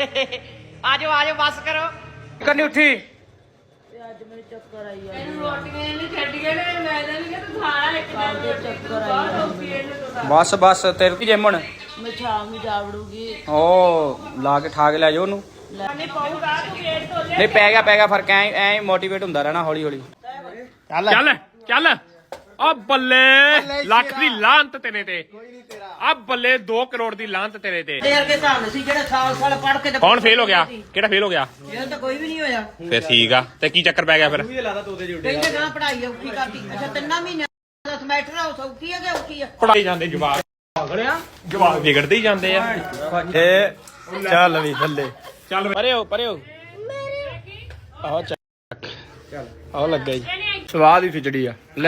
ਆਜੋ ਆਜੋ ਬੱਸ ਕਰੋ। ਕੰਨੀ ਉੱਠੀ। ਅੱਜ ਮੇਰੇ ਚੱਕਰ ਆਈ ਆ। ਇਹਨੂੰ ਰੋਟੀਆਂ ਨਹੀਂ ਛੱਡੀਆਂ ਨੇ ਮੈਂ ਤਾਂ ਨਹੀਂ ਕਿ ਤੂੰ ਖਾਣਾ ਇੱਕ ਦਿਨ ਦੇ ਚੱਕਰ ਆਈ ਬਹੁਤ ਆ। ਔਖੀ ਇਹਨੂੰ ਤਾਂ ਬਸ ਬਸ ਤੇਰੇ ਕੀ ਜਿੰਮਣ ਮੈਂ ਸ਼ਾਮ ਨੂੰ ਜਾ ਵੜੂਗੀ ਉਹ ਲਾ ਕੇ ਠਾ ਕੇ ਲੈ ਜਾਓ ਉਹਨੂੰ। ਨਹੀਂ ਪਾਊਗਾ ਤੂੰ ਗੇਟ ਤੋਂ ਨਹੀਂ ਪੈ ਗਿਆ ਪੈ ਗਿਆ ਫ਼ਰਕ ਐ ਐ ਮੋਟੀਵੇਟ ਹੁੰਦਾ ਰਹਿਣਾ ਹੌਲੀ ਹੌਲੀ ਚੱਲ। ਚੱਲ ਚੱਲ। ਆ ਬੱਲੇ ਲੱਖ ਦੀ ਲਾਂਤ ਤੇਰੇ ਤੇ। ਆ ਬੱਲੇ 2 ਕਰੋੜ ਦੀ ਲਾਂਤ ਤੇਰੇ ਤੇ। ਦੇਰ ਕੇ ਧੰਨ ਸੀ ਜਿਹੜੇ ਸਾਲ ਸਾਲ ਪੜ ਕੇ ਤੇ ਕੌਣ ਫੇਲ ਹੋ ਗਿਆ। ਕਿਹੜਾ ਫੇਲ ਹੋ ਗਿਆ? ਇਹ ਤਾਂ ਕੋਈ ਵੀ ਨਹੀਂ ਹੋਇਆ। ਫੇਰ ਠੀਕ ਆ। ਤੇ ਕੀ ਚੱਕਰ ਪੈ ਗਿਆ ਫਿਰ? ਕਹਿੰਦੇ ਗਾਂ ਪੜਾਈ ਔਖੀ ਕਰਦੀ ਅੱਛਾ ਤਿੰਨਾਂ ਮਹੀਨਿਆਂ ਦਾ ਸਮੈਟਰ ਆ ਸੌਖੀ ਆ ਕਿ ਔਖੀ ਆ? ਪੜਾਈ ਜਾਂਦੇ ਜਵਾਬ ਜਵਾਬ ਵਿਗੜਦੇ ਹੀ ਜਾਂਦੇ ਆ। ਏ ਚੱਲ ਵੀ ਥੱਲੇ। ਚੱਲ ਪਰਿਓ ਪਰਿਓ ਆਹ ਚੱਕ। ਚੱਲ। ਆਹ ਲੱਗਾ ਜੀ ਸਵਾਦ ਹੀ ਖਿਚੜੀ ਆ। ਲੈ।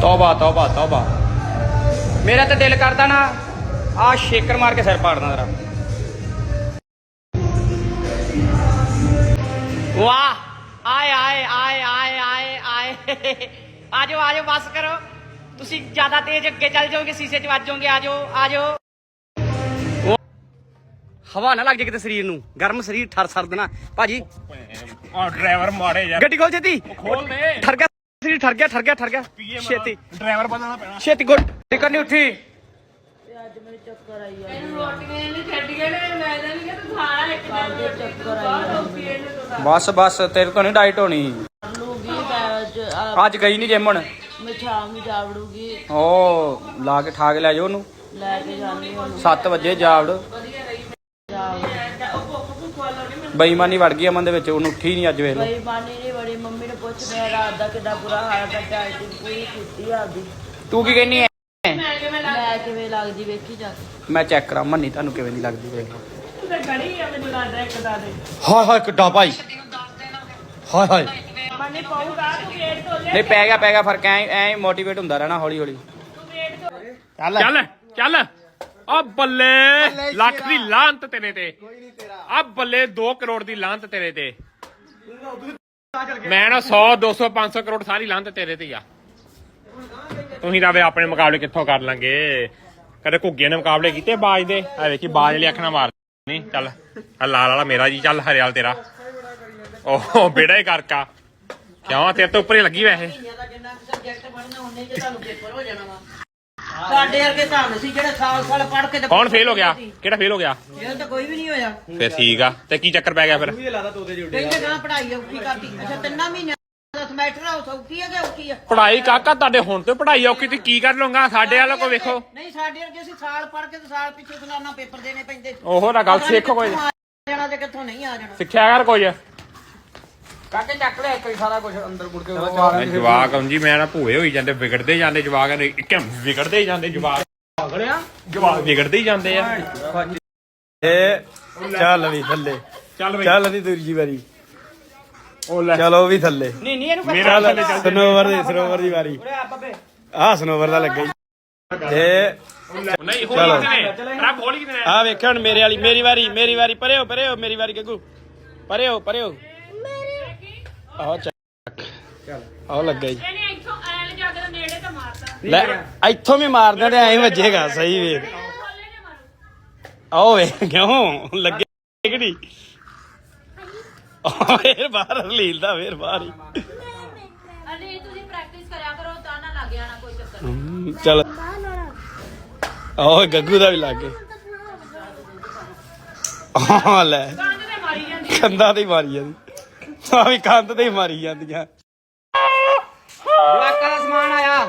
ਤੌਬਾ ਤੌਬਾ ਤੌਬਾ। ਮੇਰਾ ਤਾਂ ਦਿਲ ਕਰਦਾ ਨਾ ਆ ਸ਼ੇਕਰ ਮਾਰ ਕੇ ਸਿਰ ਪਾੜਨਾ ਤੇਰਾ। ਵਾਹ ਆਏ ਆਏ ਆਏ ਆਏ ਆਏ ਆਏ। ਆਜੋ ਆਜੋ ਬੱਸ ਕਰੋ। ਤੁਸੀਂ ਜ਼ਿਆਦਾ ਤੇਜ਼ ਅੱਗੇ ਚੱਲ ਜਾਓਗੇ ਸੀਸੇ 'ਚ ਵੱਜੋਗੇ ਆਜੋ ਆਜੋ। ਹਵਾ ਨਾ ਲੱਗ ਜੇ ਕਿਤੇ ਸਰੀਰ ਨੂੰ। ਗਰਮ ਸਰੀਰ ਠਰ ਸਰਦ ਨਾ ਭਾਜੀ। ਆ ਡਰਾਈਵਰ ਮਾਰੇ ਯਾਰ। ਗੱਡੀ ਖੋਲ ਛੇਤੀ ਖੋਲ ਦੇ। ਠਰ ਗਿਆ ਸਰੀਰ ਠਰ ਗਿਆ ਠਰ ਗਿਆ ਠਰ ਗਿਆ। ਛੇਤੀ। ਡਰਾਈਵਰ ਬਦਲਣਾ ਪੈਣਾ। ਛੇਤੀ ਗੁੱਟ ਟਿਕਰ ਨਹੀਂ ਉੱਠੀ। ਅੱਜ ਚੱਕਰ ਆਈ ਆ। ਇਹਨੂੰ ਰੋਟੀਆਂ ਨੇ ਮੈਂ ਤੂੰ ਖਾਣਾ ਇੱਕ ਦਿਨ ਚੱਕਰ ਆਈ ਬਸ ਬਸ ਤੇਰੇ ਤੋਂ ਨਹੀਂ ਡਾਈਟ ਹੋਣੀ। ਲੂਗੀ ਮੈਂ ਅੱਜ ਗਈ ਨਹੀਂ ਜਿੰਮਣ ਮੈਂ ਸ਼ਾਮ ਨੂੰ ਜਾ ਵੜੂਗੀ ਉਹ ਲਾ ਕੇ ਠਾ ਕੇ ਲੈ ਜਾਓ ਉਹਨੂੰ। ਲੈ ਕੇ ਜਾਣੀ ਉਹਨੂੰ। 7 ਵਜੇ ਜਾਵੜ। ਜਾ ਬੇਈਮਾਨੀ ਵੜ ਗਈ ਅਮਨ ਦੇ ਵਿੱਚ ਉਹਨੂੰ ਉੱਠੀ ਨਹੀਂ ਅੱਜ ਵੇਖ ਲਓ। ਬਈ ਬਾਨੀ ਨਹੀਂ ਬੜੀ ਮੰਮੀ ਨੂੰ ਪੁੱਛ ਮੈਂ ਰਾਤ ਦਾ ਕਿੱਦਾਂ ਬੁਰਾ ਹਾਲ ਦਾ ਡਾਈਟਿੰਗ ਪੂਰੀ ਕੀਤੀ ਆਪਦੀ ਤੂੰ ਕੀ ਕਹਿੰਨੀ ਐ? ਮੈਂ ਕਿਵੇਂ ਲੱਗਦੀ ਵੇਖੀ ਜਾ ਮੈਂ ਚੈੱਕ ਕਰਾਂ ਮੰਨੀ ਤੁਹਾਨੂੰ ਕਿਵੇਂ ਦੀ ਲੱਗਦੀ ਵੇਖ ਲਓ। ਤੇ ਗੜੀ ਆ ਮੈਨੂੰ ਲੱਗਦਾ ਇੱਕ ਦਾ ਦੇ ਹਾਏ ਹਾਏ ਕਿੱਡਾ ਭਾਈ। ਹਾਏ ਹਾਏ। ਮੰਨੇ ਪਾਊਗਾ ਤੂੰ ਗੇਟ ਤੋਂ ਨਹੀਂ ਪੈ ਗਿਆ ਪੈ ਗਿਆ ਫ਼ਰਕ ਐ ਐ ਮੋਟੀਵੇਟ ਹੁੰਦਾ ਰਹਿਣਾ ਹੌਲੀ ਹੌਲੀ ਚੱਲ ਚੱਲ। ਆ ਬੱਲੇ ਲੱਖ ਦੀ ਲਾਂਤ ਤੇਰੇ ਤੇ। ਆ ਬੱਲੇ 2 ਕਰੋੜ ਦੀ ਲਾਂਤ ਤੇਰੇ ਤੇ। ਮੈਂ ਨਾ 100 200 500 ਕਰੋੜ ਸਾਰੀ ਲਾਂਤ ਤੇਰੇ ਤੇ ਆ। ਤੁਸੀਂ ਤਾਂ ਵੇ ਆਪਣੇ ਮੁਕਾਬਲੇ ਕਿੱਥੋਂ ਕਰ ਲਾਂਗੇ? ਕਦੇ ਘੁੱਗੇ ਨੇ ਮੁਕਾਬਲੇ ਕੀਤੇ ਬਾਜ ਦੇ? ਆ ਵੇਖੀ ਬਾਜ ਲਈ ਅੱਖ ਨਾ ਮਾਰ। ਨਹੀਂ ਚੱਲ। ਆ ਲਾਲ ਵਾਲਾ ਮੇਰਾ ਜੀ ਚੱਲ ਹਰਿਆਲ ਤੇਰਾ। ਓਹ ਬੇੜਾ ਹੀ ਕਰਕਾ। ਕਿਉਂ ਤੇਰੇ ਤੋਂ ਉੱਪਰ ਹੀ ਲੱਗੀ ਵੈਸੇ। ਸਾਡੇ ਵਰਗੇ ਧੰਨ ਸੀ ਜਿਹੜੇ ਸਾਲ ਸਾਲ ਪੜ ਕੇ ਤੇ ਕੌਣ ਫੇਲ ਹੋ ਗਿਆ? ਕਿਹੜਾ ਫੇਲ ਹੋ ਗਿਆ? ਇਹ ਤਾਂ ਕੋਈ ਵੀ ਨਹੀਂ ਹੋਇਆ। ਫੇਰ ਠੀਕ ਆ। ਤੇ ਕੀ ਚੱਕਰ ਪੈ ਗਿਆ ਫਿਰ? ਕਹਿੰਦੇ ਗਾਂ ਪੜਾਈ ਔਖੀ ਕਰਦੀ ਅੱਛਾ ਤਿੰਨਾਂ ਮਹੀਨਿਆਂ ਦਾ ਸਮੈਟਰ ਆ ਸੌਖੀ ਆ ਕਿ ਔਖੀ ਆ? ਪੜ੍ਹਾਈ ਕਾਕਾ ਤੁਹਾਡੇ ਹੁਣ ਤੋਂ ਪੜ੍ਹਾਈ ਔਖੀ ਤੇ ਕੀ ਕਰ ਲਵਾਂਗਾ ਸਾਡੇ ਵਾਲਾ ਕੋ ਵੇਖੋ। ਨਹੀਂ ਸਾਡੇ ਵਰਗੇ ਅਸੀਂ ਸਾਲ ਪੜ ਕੇ ਤੇ ਸਾਲ ਪਿੱਛੇ ਸਾਲਾਨਾ ਪੇਪਰ ਦੇਣੇ ਪੈਂਦੇ। ਉਹੋ ਨਾ ਗੱਲ ਸਿੱਖ ਕੋਈ। ਜਾਣਾ ਤੇ ਕਿੱਥੋਂ ਨਹੀਂ ਆ ਜਾਣਾ। ਸਿੱਖਿਆ ਕਰ ਕੋਈ। ਕਾਕੇ ਚੱਕ ਲੈ ਕੋਈ ਸਾਰਾ ਕੁਝ ਅੰਦਰ ਮੁੜ ਕੇ ਜਵਾਕ ਜੀ ਮੈਂ ਨਾ ਭੂਏ ਹੋਈ ਜਾਂਦੇ ਵਿਗੜਦੇ ਜਾਂਦੇ ਜਵਾਕ ਨੇ ਇੱਕ ਵਿਗੜਦੇ ਹੀ ਜਾਂਦੇ ਜਵਾਕ। ਜਵਾਕ ਵਿਗੜਦੇ ਹੀ ਜਾਂਦੇ ਆ। ਏ ਚੱਲ ਵੀ ਥੱਲੇ। ਚੱਲ ਬਈ। ਚੱਲ ਨਹੀਂ ਦੂਜੀ ਵਾਰੀ। ਉਹ ਲੈ। ਚਲੋ ਵੀ ਥੱਲੇ। ਨਹੀਂ ਨਹੀਂ ਇਹਨੂੰ ਮੇਰਾ ਥੱਲੇ ਚੱਲ ਸਨੋਵਰ ਦੀ ਸਨੋਵਰ ਦੀ ਵਾਰੀ। ਆ ਬੱਬੇ। ਆਹ ਸਨੋਵਰ ਦਾ ਲੱਗਾ ਜੀ। ਏ ਨਹੀਂ ਚਲੋ। ਹੋਲੀ ਕਿਨੇ ਰੱਬ ਹੋਲੀ ਕਿਨੇ ਆ ਵੇਖਿਆ ਹੁਣ ਮੇਰੇ ਵਾਲੀ ਮੇਰੀ ਵਾਰੀ ਮੇਰੀ ਵਾਰੀ ਪਰਿਓ ਪਰਿਓ ਮੇਰੀ ਵਾਰੀ ਗੱਗੂ। ਪਰਿਓ ਪਰਿਓ ਆਹ ਚੱਕ। ਚੱਲ ਆਹ ਲੱਗਾ ਜੀ। ਇਹਨੇ ਇੱਥੋਂ ਐਲ ਜਾ ਕੇ ਨੇੜੇ ਤਾਂ ਮਾਰਤਾ। ਲੈ ਇੱਥੋਂ ਵੀ ਮਾਰਦਾ ਤੇ ਐਂ ਵੱਜੇਗਾ ਸਹੀ ਵੇਖ ਖੋਲੇ ਨੇ ਮਾਰੂ। ਆਓ ਵੇ ਕਿਉਂ? ਲੱਗੇ ਕਿ ਨਹੀਂ ਆਹ ਫੇਰ ਬਾਹਰ ਲੀਲਦਾ ਫੇਰ ਬਾਹਰ ਹੀ। ਅਰੇ ਤੁਸੀਂ ਪ੍ਰੈਕਟਿਸ ਕਰਿਆ ਕਰੋ ਤਾਂ ਨਾ ਲੱਗ ਜਾਣਾ ਕੋਈ ਚੱਕਰ ਹਮ, ਚੱਲ। ਆਓ ਗੱਗੂ ਦਾ ਵੀ ਲੱਗ ਗਿਆ। ਆਹ ਲੈ ਕੰਨ ਤੇ ਮਾਰੀ ਜਾਂਦੀ। ਕੰਧਾਂ ਤੇ ਹੀ ਮਾਰੀ ਜਾਂਦੀ। ਆ ਵੀ ਕੰਧ ਤੇ ਹੀ ਮਾਰੀ ਜਾਂਦੀਆਂ। ਜਵਾਕਾਂ ਦਾ ਸਮਾਨ ਆਇਆ।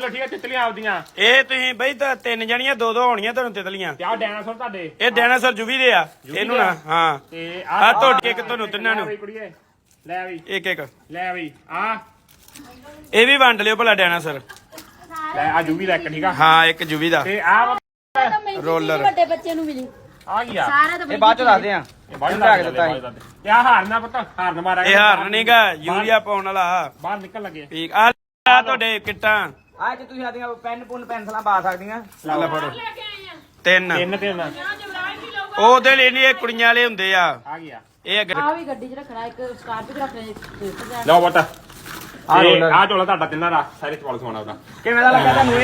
ਲੱਠੀਆਂ ਤਿੱਤਲੀਆਂ ਆਪਦੀਆਂ। ਇਹ ਤੁਸੀਂ ਬਈ ਤਾਂ ਤਿੰਨ ਜਣੀਆਂ ਦੋ ਦੋ ਹੋਣੀਆਂ ਤੁਹਾਨੂੰ ਤਿਤਲੀਆਂ। ਤੇ ਆ ਡਾਇਨਾਸੌਰ ਤੁਹਾਡੇ। ਇਹ ਡਾਇਨਾਸੌਰ ਜੁਵੀ ਦੇ ਆ। ਇਹਨੂੰ ਨਾ ਹਾਂ। ਤੇ ਆਹ ਤੁਹਾਡੇ ਇੱਕ ਤੁਹਾਨੂੰ ਤਿੰਨਾਂ ਨੂੰ। ਲੈ ਬਈ ਕੁੜੀਏ ਲੈ ਬਈ ਇੱਕ ਇੱਕ। ਲੈ ਬਈ ਆ ਇਹ ਵੀ ਵੰਡ ਲਿਓ ਭਲਾ ਡਾਇਨਾਸੌਰ ਲੈ ਆ ਜੂਵੀ ਲੈ ਇੱਕ ਠੀਕ ਆ? ਹਾਂ ਇੱਕ ਜੁਵੀ ਦਾ। ਤੇ ਆ ਰੋਲਰ ਵੱਡੇ ਬੱਚੇ ਨੂੰ ਮਿਲੀ? ਆ ਗਿਆ ਸਾਰਾ ਤਾਂ ਇਹ ਬਾਅਦ ਚ ਦੱਸਦੇ ਆ। ਇਹ ਬਾਹਰ ਲਿਆ ਕੇ ਦਿੱਤਾ ਸੀ। ਤੇ ਆ। ਹਾਰਨਾ ਪਤਾ? ਹਾਰਨ ਮਾਰਿਆ ਇਹ ਹਾਰਨ ਨਹੀਂਗਾ ਯੂਰੀਆ ਪਾਉਣ ਵਾਲਾ। ਬਾਹਰ ਨਿਕਲ ਲੱਗੇ। ਠੀਕ ਆ ਆ ਤੁਹਾਡੇ ਕਿੱਟਾਂ। ਆ ਜੇ ਤੁਸੀਂ ਆਦੀਆਂ ਪੈਨ ਪੁੰਨ ਪੈਨਸਲਾਂ ਪਾ ਸਕਦੀਆਂ। ਲੈ ਫੜੋ। ਕੇ ਆ। ਤਿੰਨ। ਤਿੰਨ ਤਿੰਨ। ਆ। ਉਹਦੇ ਲਈ ਨਹੀਂ ਇਹ ਕੁੜੀਆਂ ਵਾਲੇ ਹੁੰਦੇ ਆ। ਆ ਗਿਆ ਇਹ ਅੱਗੇ ਆ ਵੀ ਗੱਡੀ 'ਚ ਰੱਖਣਾ ਇੱਕ ਸਕਾਰਪੀਓ 'ਚ ਰੱਖਣਾ ਲਓ ਬਟਾ ਆਹ roller। ਆ ਝੋਲਾ ਤੁਹਾਡਾ ਤਿੰਨਾਂ ਦਾ। ਸਾਰੇ ਸਵਾਲ ਸਮਾਣਾ ਉਹਦਾ। ਕਿਵੇਂ ਦਾ ਲੱਗਾ ਤੁਹਾਨੂੰ ਇਹ